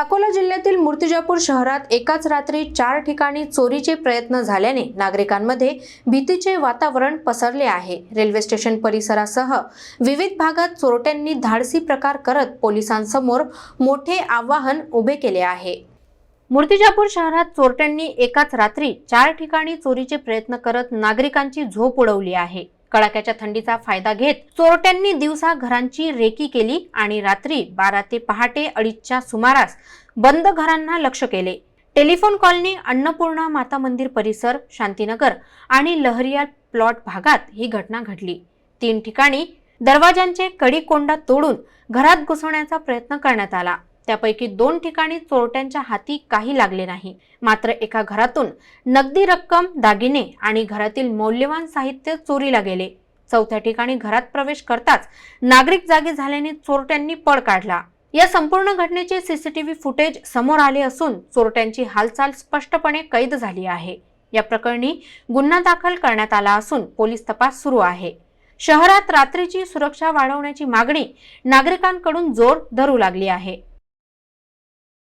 अकोला जिल्ह्यातील मूर्तिजापूर शहरात एकाच रात्री चार ठिकाणी चोरीचे प्रयत्न झाल्याने नागरिकांमध्ये भीतीचे वातावरण पसरले आहे. रेल्वे स्टेशन परिसरासह विविध भागात चोरट्यांनी धाडसी प्रकार करत पोलिसांसमोर मोठे आव्हान उभे केले आहे. मूर्तिजापूर शहरात चोरट्यांनी एकाच रात्री चार ठिकाणी चोरीचे प्रयत्न करत नागरिकांची झोप उडवली आहे. कडाक्याच्या थंडीचा फायदा घेत चोरट्यांनी दिवसा घरांची रेकी केली आणि रात्री बारा ते पहाटे अडीचच्या सुमारास बंद घरांना लक्ष केले. टेलिफोन कॉलनी अन्नपूर्णा माता मंदिर परिसर शांतीनगर आणि लहरिया प्लॉट भागात ही घटना घडली. तीन ठिकाणी दरवाजांचे कडी कोंडा तोडून घरात घुसवण्याचा प्रयत्न करण्यात आला. त्यापैकी दोन ठिकाणी चोरट्यांच्या हाती काही लागले नाही. मात्र एका घरातून नगदी रक्कम दागिने आणि घरातील मौल्यवान साहित्य चोरीला गेले. चौथ्या ठिकाणी घरात प्रवेश करताच नागरिक जागे झाल्याने चोरट्यांनी पळ काढला. या संपूर्ण घटनेचे सीसीटीव्ही फुटेज समोर आले असून चोरट्यांची हालचाल स्पष्टपणे कैद झाली आहे. या प्रकरणी गुन्हा दाखल करण्यात आला असून पोलीस तपास सुरू आहे. शहरात रात्रीची सुरक्षा वाढवण्याची मागणी नागरिकांकडून जोर धरू लागली आहे.